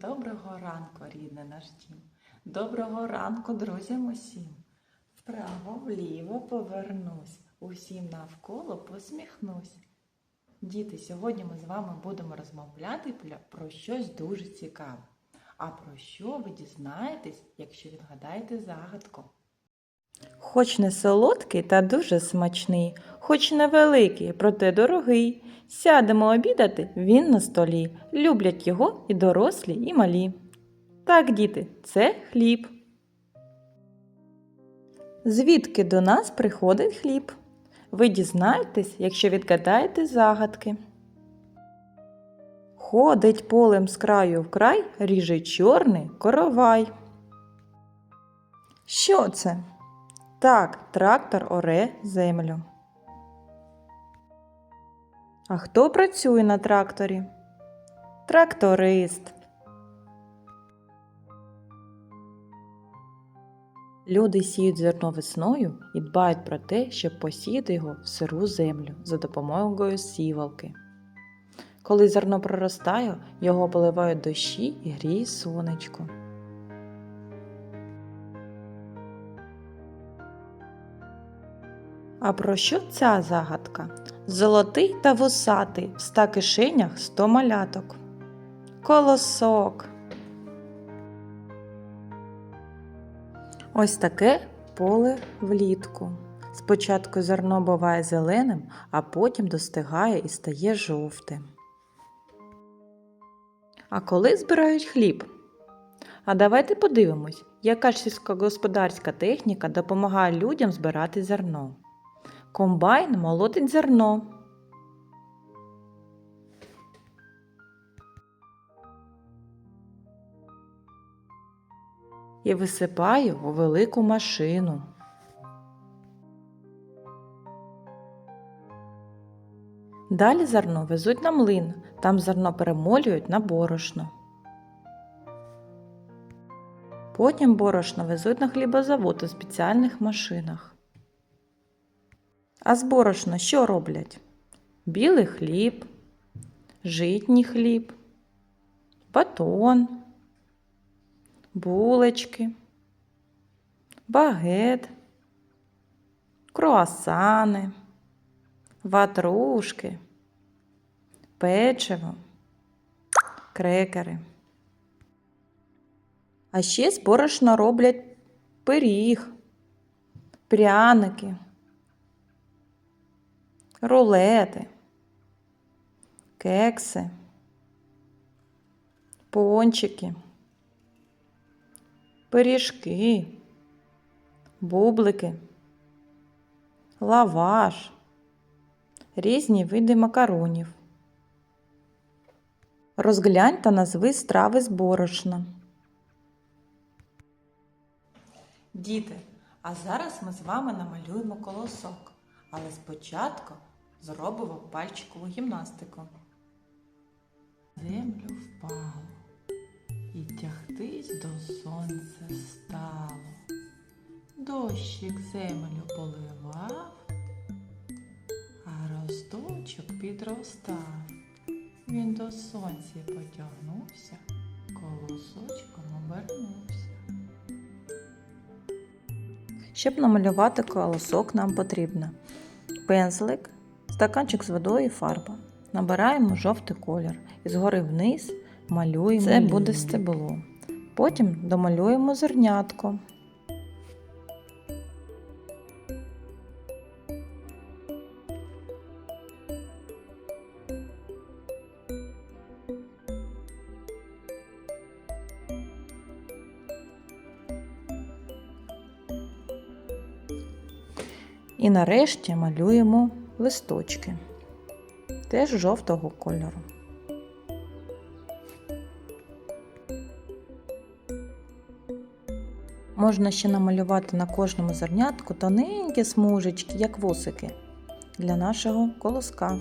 Доброго ранку, рідне наш дім. Доброго ранку, друзям усім. Вправо, вліво повернусь. Усім навколо посміхнусь. Діти, сьогодні ми з вами будемо розмовляти про щось дуже цікаве. А про що ви дізнаєтесь, якщо відгадаєте загадку? Хоч не солодкий та дуже смачний, хоч невеликий, проте дорогий. Сядемо обідати, він на столі. Люблять його і дорослі, і малі. Так, діти, це хліб. Звідки до нас приходить хліб? Ви дізнаєтесь, якщо відгадаєте загадки. Ходить полем з краю в край, ріже чорний коровай. Що це? Так, трактор оре землю. А хто працює на тракторі? Тракторист. Люди сіють зерно весною і дбають про те, щоб посіяти його в сиру землю за допомогою сівалки. Коли зерно проростає, його поливають дощі і гріє сонечко. А про що ця загадка? Золотий та вусатий, в ста кишенях сто маляток. Колосок. Ось таке поле влітку. Спочатку зерно буває зеленим, а потім достигає і стає жовтим. А коли збирають хліб? А давайте подивимось, яка ж сільськогосподарська техніка допомагає людям збирати зерно. Комбайн молотить зерно. І висипає у велику машину. Далі зерно везуть на млин, там зерно перемолюють на борошно. Потім борошно везуть на хлібозавод у спеціальних машинах. А з борошна що роблять? Білий хліб, житній хліб, батон, булочки, багет, круасани, ватрушки, печиво, крекери. А ще з борошна роблять пиріг, пряники, рулети, кекси, пончики, пиріжки, бублики, лаваш, різні види макаронів. Розглянь та назви страви з борошна. Діти, а зараз ми з вами намалюємо колосок, але спочатку зробимо пальчикову гімнастику. Землю впало, і тягтись до сонця стало. Дощик землю поливав, а росточок підростав. Він до сонця потягнувся, колосочком обернувся. Щоб намалювати колосок, нам потрібно пензлик, стаканчик з водою і фарба. Набираємо жовтий колір і згори вниз малюємо. Це буде стебло. Потім домалюємо зернятко. І нарешті малюємо листочки, теж жовтого кольору. Можна ще намалювати на кожному зернятку тоненькі смужечки, як вусики, для нашого колоска.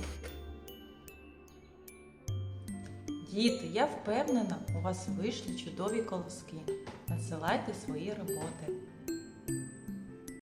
Діти, я впевнена, у вас вийшли чудові колоски. Надсилайте свої роботи.